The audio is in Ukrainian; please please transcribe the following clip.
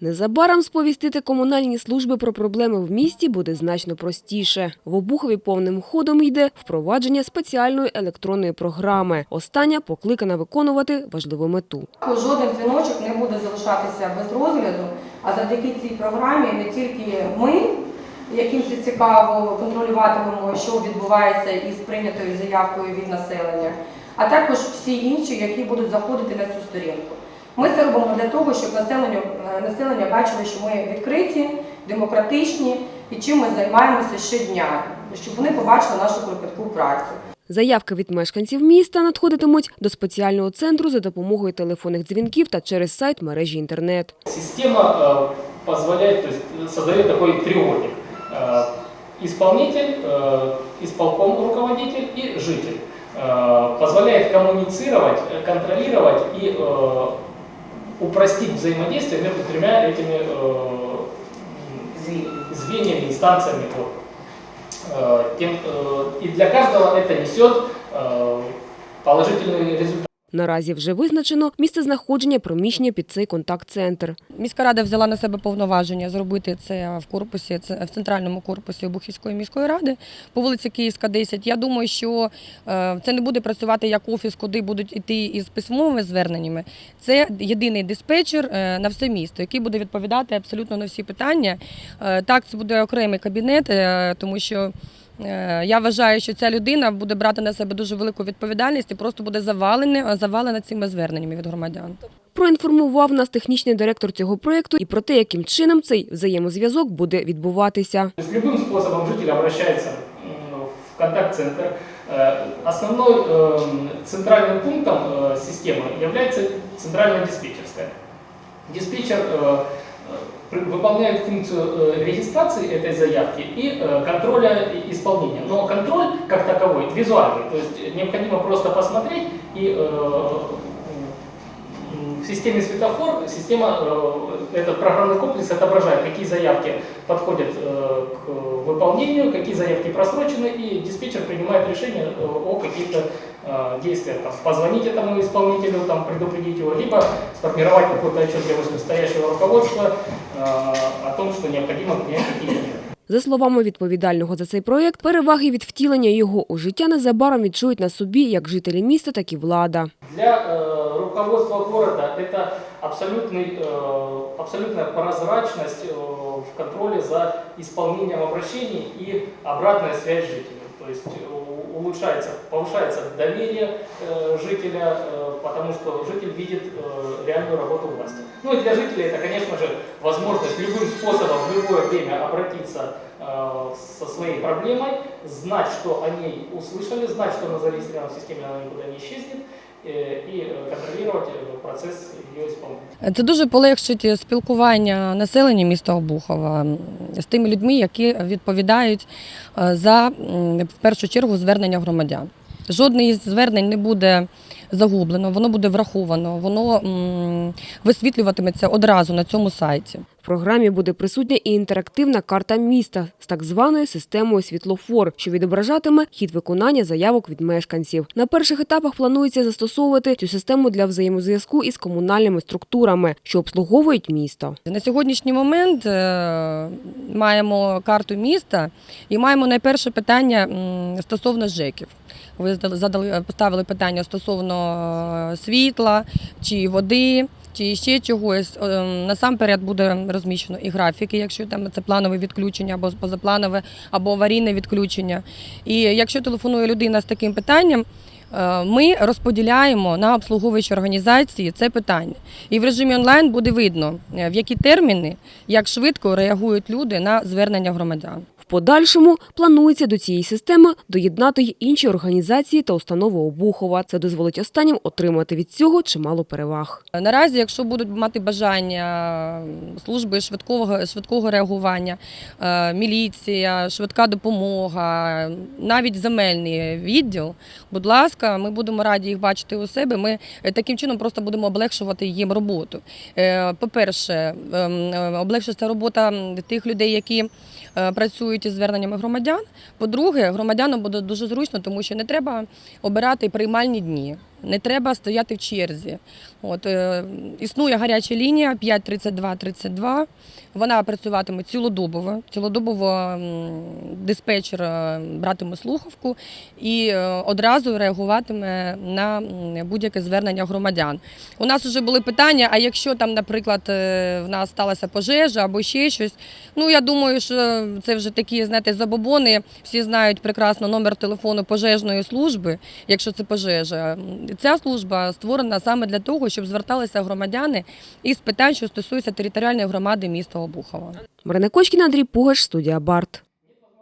Незабаром сповістити комунальні служби про проблеми в місті буде значно простіше. В Обухові повним ходом йде впровадження спеціальної електронної програми. Остання покликана виконувати важливу мету. Жоден дзвіночок не буде залишатися без розгляду, а завдяки цій програмі не тільки ми, яким це цікаво, контролюватимемо, що відбувається із прийнятою заявкою від населення, а також всі інші, які будуть заходити на цю сторінку. Ми це робимо для того, щоб населення, е, населення бачило, що ми відкриті, демократичні і чим ми займаємося щодня, щоб вони побачили нашу кропітку працю. Заявки від мешканців міста надходитимуть до спеціального центру за допомогою телефонних дзвінків та через сайт мережі інтернет. Система э, позволяет, то есть э, создает такой треугольник. Э, Исполнитель, э, исполком руководитель и житель. Э, Позволяет коммуницировать, э, контролировать и э, упростить взаимодействие между тремя этими э, звеньями, инстанциями. Вот. Э, тем, э, И для каждого это несет э, положительный результат. Наразі вже визначено місце знаходження приміщення під цей контакт-центр. Міська рада взяла на себе повноваження зробити це в корпусі, це в центральному корпусі Обухівської міської ради по вулиці Київська, 10. Я думаю, що е, це не буде працювати як офіс, куди будуть йти із письмовими зверненнями. Це єдиний диспетчер е, на все місто, який буде відповідати абсолютно на всі питання. Е, Так, це буде окремий кабінет, тому що. е, Я вважаю, що ця людина буде брати на себе дуже велику відповідальність і просто буде завалена, завалена цими зверненнями від громадян. Проінформував нас технічний директор цього проєкту і про те, яким чином цей взаємозв'язок буде відбуватися. То есть любым способом житель обращается м, в контакт-центр. Э, Основной эм, центральным пунктом э, системы является центральная диспетчерская. Диспетчер выполняет функцию э, регистрации этой заявки и э, контроля исполнения. Но контроль как таковой визуальный, то есть необходимо просто посмотреть и э, в системе светофор система, этот программный комплекс отображает, какие заявки подходят выполнению, какие заявки просрочены, и диспетчер принимает решение э, о каких-то э, действиях. Там, позвонить этому исполнителю, там, предупредить его, либо сформировать какой-то отчет для вышестоящего руководства э, о том, что необходимо принять какие-то меры. За словами відповідального за цей проєкт, переваги від втілення його у життя незабаром відчують на собі як жителі міста, так і влада. Для э, руководства города это абсолютный, э, абсолютная прозрачность э, в контроле за исполнением обращений и обратная связь жителей. То есть э, улучшается, повышается доверие э, жителя, э, потому что житель видит э, реальную работу власти. Ну и для жителей это, конечно же, возможность любым способом в любое время обратиться э, со своей проблемой, знать, что о ней услышали, знать, что она зарегистрирована в системе, она никуда не исчезнет, э, и э, контролировать э, процесс ее исполнения. Це дуже полегшить спілкування населення міста Обухова з тими людьми, які відповідають е, за м, в першу чергу звернення громадян. Жодне із звернень не буде загублено, воно буде враховано, воно висвітлюватиметься одразу на цьому сайті. Програмі буде присутня і інтерактивна карта міста з так званою системою світлофор, що відображатиме хід виконання заявок від мешканців. На перших етапах планується застосовувати цю систему для взаємозв'язку із комунальними структурами, що обслуговують місто. На сьогоднішній момент е, маємо карту міста і маємо найперше питання стосовно ЖЕКів. Ви задали поставили питання стосовно е, світла чи води. Чи ще чогось Е, насамперед буде розміщено і графіки, якщо там це планове відключення або позапланове, або аварійне відключення. І якщо телефонує людина з таким питанням, е, ми розподіляємо на обслуговуючі організації це питання. І в режимі онлайн буде видно, е, в які терміни, як швидко реагують люди на звернення громадян. Подальшому планується до цієї системи доєднати й інші організації та установи Обухова. Це дозволить останнім отримати від цього чимало переваг. Наразі, якщо будуть мати бажання служби швидкого, швидкого реагування, е, міліція, швидка допомога, навіть земельний відділ, будь ласка, ми будемо раді їх бачити у себе. Ми е, таким чином просто будемо облегшувати їм роботу. Е, По-перше, ем, е, облегшиться робота тих людей, які працюють із зверненнями громадян. По-друге, громадянам буде дуже зручно, тому що не треба обирати приймальні дні. Не треба стояти в черзі. От, е, існує гаряча лінія 53232. Вона працюватиме цілодобово. Цілодобово диспетчер е, братиме слухавку і е, одразу реагуватиме на будь-яке звернення громадян. У нас вже були питання: а якщо там, наприклад, е, в нас сталася пожежа або ще щось. Ну я думаю, що це вже такі, знаєте, забобони. Всі знають прекрасно номер телефону пожежної служби, якщо це пожежа. Ця служба створена саме для того, щоб зверталися громадяни із питань, що стосуються територіальної громади міста Обухова. Марина Кочкіна, Андрій Пугаш, студія Барт.